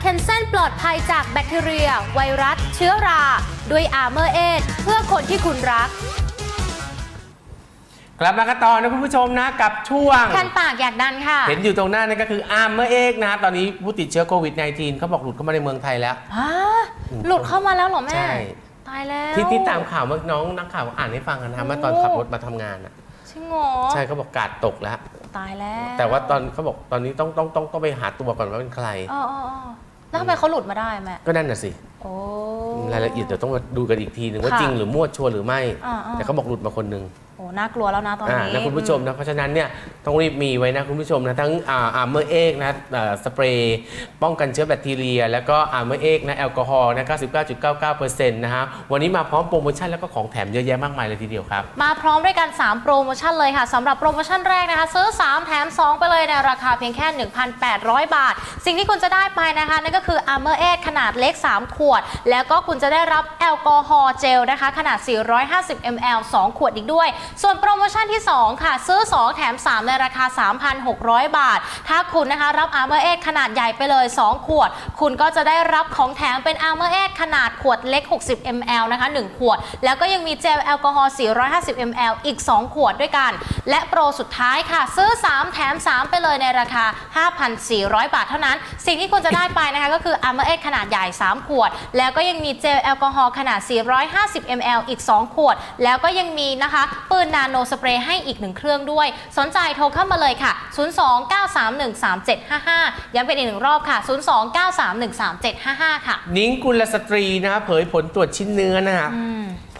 เคนเซนปลอดภัยจากแบคทีเรีย ไวรัส เชื้อรา ด้วยอาร์เมอร์เอเพื่อคนที่คุณรัก กลับมากันต่อนะคุณผู้ชมนะกับช่วง คันปากอยากดันค่ะ เห็นอยู่ตรงหน้านั่นก็คืออาร์มเมอร์เอกนะฮะตอนนี้ผู้ติดเชื้อโควิด -19 เขาบอกหลุดเข้ามาในเมืองไทยแล้วฮะหลุดเข้ามาแล้วเหรอแม่ ใช่ ตายแล้ว ที่ที่ตามข่าวเมื่อน้องนักข่าวอ่านให้ฟังกันนะเมื่อตอนขับรถมาทำงานอะจริงเหรอใช่เขาบอกกาดตกแล้ว ตายแล้วแต่ว่าตอนเขาบอกตอนนี้ต้องต้องต้องต้องไปหาตัวก่อนว่าเป็นใคร อ๋ออ๋ออ๋อ แล้วทำไมเขาหลุดมาได้แม่ก็นั่นน่ะสิ โอ้ รายละเอียดเดี๋ยวต้องมาดูกันอีกทีหนึ่งว่าค่ะจริงหรือมั่วชัวร์หรือไม่ อ่าๆ แต่เขาบอกหลุดมาคนหนึงโอ้น่ากลัวแล้วนะตอนอ่านี้ นะคุณผู้ชมนะเพราะฉะนั้นเนี่ยต้องรีบมีไว้นะคุณผู้ชมนะทั้งอาร์เมอร์เอกนะเอ่อสเปรย์ป้องกันเชื้อแบคทีเรีย แล้วก็อาร์เมอร์เอกนะแอลกอฮอล์นะ99.99%นะฮะวันนี้มาพร้อมโปรโมชั่นแล้วก็ของแถมเยอะแยะมากมายเลยทีเดียวครับ มาพร้อมด้วยกัน 3 โปรโมชั่นเลยค่ะสำหรับโปรโมชั่นแรกนะคะ ซื้อ 3 แถม 2 ไปเลยในราคาเพียงแค่ 1,800 บาท สิ่งที่คุณจะได้ไปนะคะ นั่นก็คือ Armor e ขนาดเล็ก 3 ขวด แล้วก็คุณจะได้รับแอลกอฮอล์เจลนะคะ ขนาด 450 ml 2 ขวดอีกด้วย ส่วนโปรโมชั่นที่ 2 ค่ะ ซื้อ 2 แถม 3 ในราคา 3,600 บาท ถ้าคุณนะคะ รับ Armor e ขนาดใหญ่ไปเลย 2 ขวด คุณก็จะได้รับของแถมเป็น Armor e ขนาดขวดเล็ก 60 ml นะคะ 1 ขวด แล้วก็ยังมีเจลแอลกอฮอล์ 450 ml อีก 2 ขวดด้วยกัน และโปรสุดท้ายค่ะ ซื้อ 3 แถม 3 ไปเลยในราคา 5,400 บาทเท่านั้น สิ่งที่คุณจะได้ไปนะคะก็คือ Armor e ขนาดใหญ่ 3 ขวด แล้วก็ยังมีเจลแอลกอฮอล์ขนาด 450 ml อีก 2 ขวด แล้วก็ยังมีนะคะปืนนาโนสเปรย์ให้อีก1เครื่องด้วย สนใจโทรเข้ามาเลยค่ะ 029313755 ย้ำเป็นอีกหนึ่งรอบค่ะ 029313755 ค่ะ นิ้งกุลสตรีนะฮะเผยผลตรวจชิ้นเนื้อนะฮะ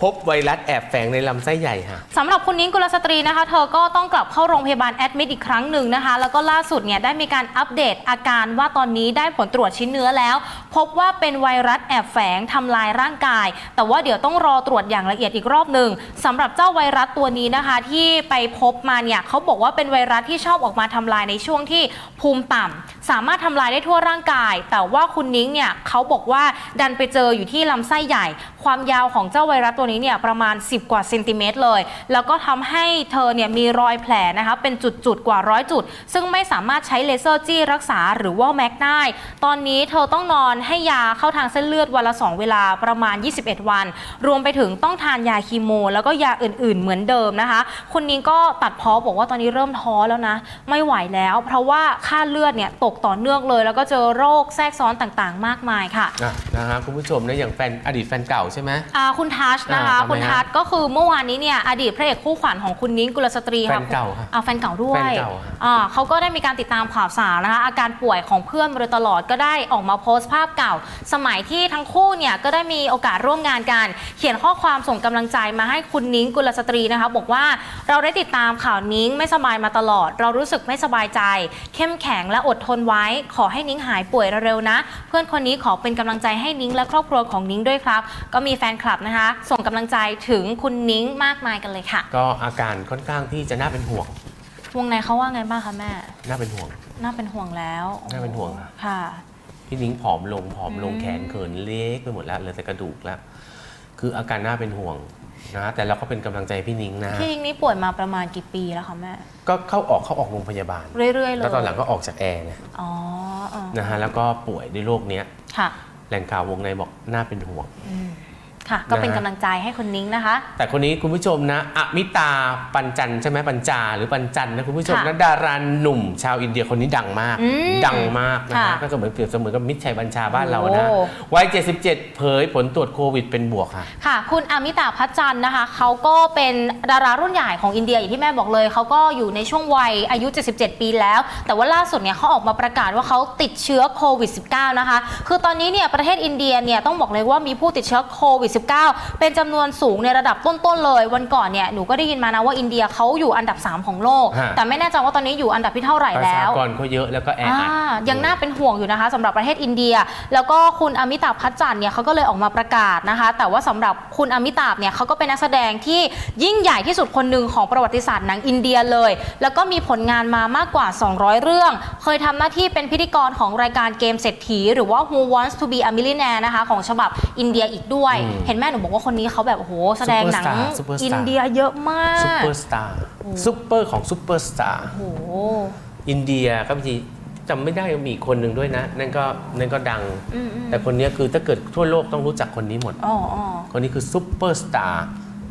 พบไวรัสแอบแฝงในลำไส้ใหญ่ฮะสำหรับคุณนิ้งกุลสตรีนะคะ เธอก็ต้องกลับเข้าโรงพยาบาลแอดมิดอีกครั้งหนึ่งนะคะ แล้วก็ล่าสุดเนี่ยได้มีการอัปเดตอาการว่าตอนนี้ได้ผลตรวจชิ้นเนื้อแล้ว พบว่าเป็นไวรัสแอบแฝงทำลายร่างกาย แต่ว่าเดี๋ยวต้องรอตรวจอย่างละเอียดอีกรอบหนึ่งสำหรับเจ้าไวรัสตัวนี้นะคะ ที่ไปพบมาเนี่ยเขาบอกว่าเป็นไวรัสที่ชอบออกมาทำลายในช่วงที่ภูมิต่ำสามารถทำลายได้ทั่วร่างกาย แต่ว่าคุณนิ้งเนี่ยเขาบอกว่าดันไปเจออยู่ที่ลำไส้ใหญ่ ความยาวของเจ้าไวรัสตัวนี้เนี่ยประมาณ 10 กว่าเซนติเมตรเลย แล้วก็ทำให้เธอเนี่ยมีรอยแผลนะคะเป็นจุดๆกว่าร้อยจุด ซึ่งไม่สามารถใช้เลเซอร์จี้รักษาหรือว่าแม็กได้ ตอนนี้เธอต้องนอนให้ยาเข้าทางเส้นเลือดวันละ 2 เวลาประมาณ 21 วัน รวมไปถึงต้องทานยาคีโม แล้วก็ยาอื่นๆเหมือนเดิมนะคะคุณนิ้งก็ตัดเพ้อบอกว่าตอนนี้เริ่มท้อแล้วนะ ไม่ไหวแล้ว เพราะว่าค่าเลือดเนี่ยตกต่อเนื่องเลย แล้วก็เจอโรคแทรกซ้อนต่างๆ มากมายค่ะอะนะฮะคุณผู้ชมนะอย่างแฟนอดีตแฟนเก่าใช่ไหมอ่าคุณทัชนะคะอ่าทำไมฮะคุณทัชก็คือเมื่อวานนี้เนี่ยอดีตพระเอกคู่ขวัญของคุณนิ้งกุลสตรีแฟค่ะนเก่าค่ะอ่าแฟนเก่าด้วยแฟนเก่าค่ะ อ่าเขาก็ได้มีการติดตามข่าวสารนะคะอาการป่วยของเพื่อนมาโดยตลอดก็ได้ออกมาโพสต์ภาพเก่า สมัยที่ทั้งคู่เนี่ยก็ได้มีโอกาสร่วมงานกัน เขียนข้อความส่งกำลังใจมาให้คุณนิ้งกุลสตรีนะคะบอกว่าเราได้ติดตามข่าวนิ้งไม่สบายมาตลอด เรารู้สึกไม่สบายใจ เข้มแข็งและอดทนไว้ ขอให้นิ้งหายป่วยเร็วๆนะ เพื่อนคนนี้ขอเป็นกำลังใจให้นิ้งและครอบครัวของนิ้งด้วยครับ ก็มีแฟนคลับนะคะ ส่งกำลังใจถึงคุณนิ้งมากมายกันเลยค่ะ ก็อาการค่อนข้างที่จะน่าเป็นห่วง วงในเขาว่าไงบ้างคะแม่ น่าเป็นห่วง น่าเป็นห่วงแล้วน่าเป็นห่วงอะค่ะ พี่นิ้งผอมลงผอมลงอืมแขนเขินเล็กไปหมดแล้วเหลือแต่กระดูกแล้ว คืออาการน่าเป็นห่วงนะแต่เราก็เป็นกำลังใจให้พี่นิ้งนะ พี่ยิงนี่ป่วยมาประมาณกี่ปีแล้วคะแม่ ก็เข้าออกเข้าออกโรงพยาบาล เรื่อยๆเลยแล้วตอนหลังก็ออกจากแอร์เนี่ยอ๋ออ๋อนะฮะแล้วก็ป่วยด้วยโรคเนี้ยค่ะ แหล่งข่าววงในบอกน่าเป็นห่วง อืม ค่ะ ก็เป็นนะฮะกำลังใจให้คุณนิ้งนะคะ แต่คนนี้คุณผู้ชมนะอมิตาปัญจันใช่ไหมปัญจาหรือปัญจันนะคุณผู้ชมค่ะนะดาราหนุ่ม ชาวอินเดียคนนี้ดังมาก อืมดังมากนะค่ะฮะก็เหมือนเปรียบเสมือนกับมิตรชัยบัญชาบ้านเรานะโอ้ วัย 77 เผยผลตรวจโควิดเป็นบวกค่ะ ค่ะ คุณอามิตาพัชจันทร์นะคะ เขาก็เป็นดารารุ่นใหญ่ของอินเดียอย่างที่แม่บอกเลย เขาก็อยู่ในช่วงวัยอายุ 77 ปีแล้ว แต่ว่าล่าสุดเนี่ยเขาออกมาประกาศว่าเขาติดเชื้อโควิด -19 นะคะ คือตอนนี้เนี่ยประเทศอินเดียเนี่ยต้องบอกเลยว่ามีผู้ติดเชื้อโควิด -19 เป็นจำนวนสูงในระดับต้นๆเลย วันก่อนเนี่ยหนูก็ได้ยินมานะว่าอินเดียเขาอยู่อันดับ 3 ของโลก ฮะ แต่ไม่แน่ใจว่าตอนนี้อยู่อันดับที่เท่าไหร่ประแล้ชาว กรเขาเยอะแล้วก็แออัด อ่ายังน่าเป็นห่วงอยู่นะคะสำหรับประเทศอินเดีย แล้วก็คุณอมิตาพัชจันทร์เนี่ยเขาก็เลยออกมาประกาศนะคะ แต่ว่าสำหรับคุณอมิตาเนี่ยเขาก็เป็นนักแสดงที่ยิ่งใหญ่ที่สุดคนหนึ่งของประวัติศาสตร์หนังอินเดียเลย แล้วก็มีผลงานมามากกว่า 200 เรื่อง เคยทำหน้าที่เป็นพิธีกรของรายการเกมเศรษฐี หรือว่า Who Wants to be a Millionaire นะคะของฉบับอินเดียอีกด้วย อืม เห็นแม่หนูบอกว่าคนนี้เขาแบบโอ้โหแสดงหนังซุปเปอร์สตาร์อินเดียเยอะมากซุปเปอร์สตาร์ซุปเปอร์ของซุปเปอร์สตาร์โอ้โห อินเดียก็มีจำไม่ได้มีอีกคนหนึ่งด้วยนะ นั่นก็นั่นก็ดัง อืมอืมแต่คนเนี้ยคือถ้าเกิดทั่วโลกต้องรู้จักคนนี้หมด อ๋ออ๋อ คนนี้คือซุปเปอร์สตาร์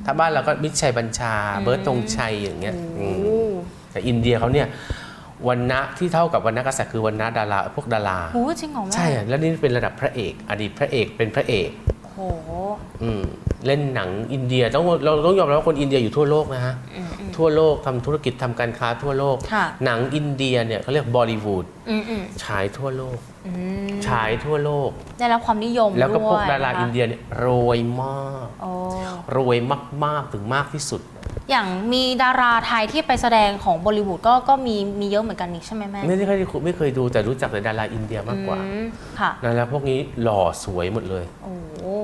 ถ้าบ้านเราก็มิตรชัยบัญชาอืมเบิร์ตธงชัยอย่างเงี้ยโอ้อืมแต่อินเดียเขาเนี่ยวันณะที่เท่ากับวันณะกษัตริย์คือวันณะดาราพวกดาราโหจริงเหรอแม่ใช่อะแล้วนี่เป็นระดับพระเอก อดีตพระเอกเป็นพระเอกโห อืมเล่นหนังอินเดียต้องเราต้องยอมรับว่าคนอินเดียอยู่ทั่วโลกนะฮะอืมอืมทั่วโลกทำธุรกิจทำการค้าทั่วโลกค่ะหนังอินเดียเนี่ยเขาเรียกบอลิวูดอืมอืมฉายทั่วโลกอืมฉายทั่วโลก ได้รับความนิยมแล้วก็พวกด้วยดารานะคะอินเดียเนี่ยรวยมากโอ้รวยมากๆถึงมากที่สุด อย่างมีดาราไทยที่ไปแสดงของบอลิวูดก็ก็มีมีเยอะเหมือนกันนี่ใช่ไหมแม่ไม่ได้เคยไม่เคยดูแต่รู้จักแต่ดาราอินเดียมากกว่าอืมค่ะดาราพวกนี้หล่อสวยหมดเลยโอ้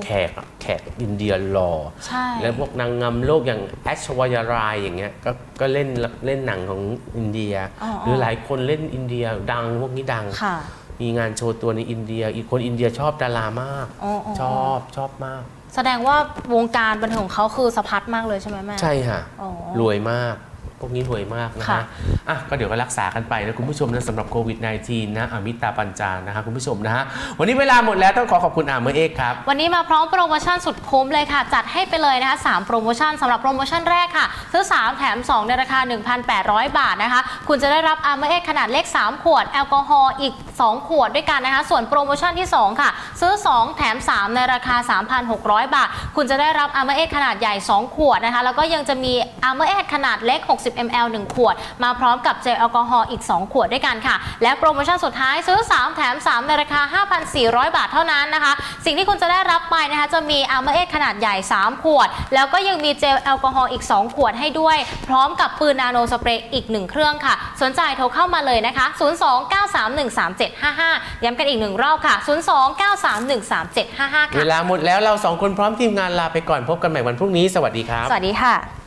แขกอะแขกอินเดียหล่อใช่ แล้วพวกนางงามโลกอย่างแอชวายารายอย่างเงี้ยก็ก็เล่นเล่นหนังของอินเดียอ๋อ หรือหลายคนเล่นอินเดียดังพวกนี้ดัง ค่ะ มีงานโชว์ตัวในอินเดีย อีกคนอินเดียชอบดารามาก อ๋ออ๋อ ชอบชอบมาก แสดงว่าวงการบันเทิงของเขาคือสะพัดมากเลยใช่ไหมแม่ ใช่ค่ะ อ๋อ รวยมากพ วกนี้รวยมากนะค่ะฮะอะก็เดี๋ยวก็รักษากันไปนะคุณผู้ชมนะสำหรับโควิด -19 นะอมิตาปัญจานะคะคุณผู้ชมนะฮะวันนี้เวลาหมดแล้วต้องขอขอบคุณอาเมอร์เอกครับ วันนี้มาพร้อมโปรโมชั่นสุดคุ้มเลยค่ะ จัดให้ไปเลยนะคะ3โปรโมชั่นสำหรับโปรโมชั่นแรกค่ะซื้อ 3 แถม 2 ในราคา 1,800 บาทนะคะ คุณจะได้รับอาร์เมอร์เอขนาดเล็ก 3 ขวด แอลกอฮอล์อีก 2 ขวดด้วยกันนะคะ ส่วนโปรโมชั่นที่ 2 ค่ะ ซื้อ 2 แถม 3 ในราคา 3,600 บาท คุณจะได้รับอาร์เมอร์เอขนาดใหญ่ 2 ขวดนะคะ แล้วก็ยังจะมีอาร์เมอร์เอขนาดเล็ก 60 ml 1 ขวด มาพร้อมกับเจลแอลกอฮอล์อีก 2 ขวดด้วยกันค่ะ และโปรโมชั่นสุดท้ายซื้อ 3 แถม 3 ในราคา 5,400 บาทเท่านั้นนะคะ สิ่งที่คุณจะได้รับไปนะคะจะมีอาร์เมอร์เอขนาดใหญ่ 3 ขวด แล้วก็ยังมีเจลแอลกอฮอล์อีก 2 ขวดให้ด้วย พร้อมกับปืนนาโนสเปรย์อีก 1 เครื่องค่ะ สนใจโทรเข้ามาเลยนะคะ 029313755 ย้ำกันอีกหนึ่งรอบค่ะ 029313755เวค่ะลาหมดแล้วเราสองคนพร้อมทีมงานลาไปก่อนพบกันใหม่วันพรุ่งนี้ สวัสดีครับ สวัสดีค่ะ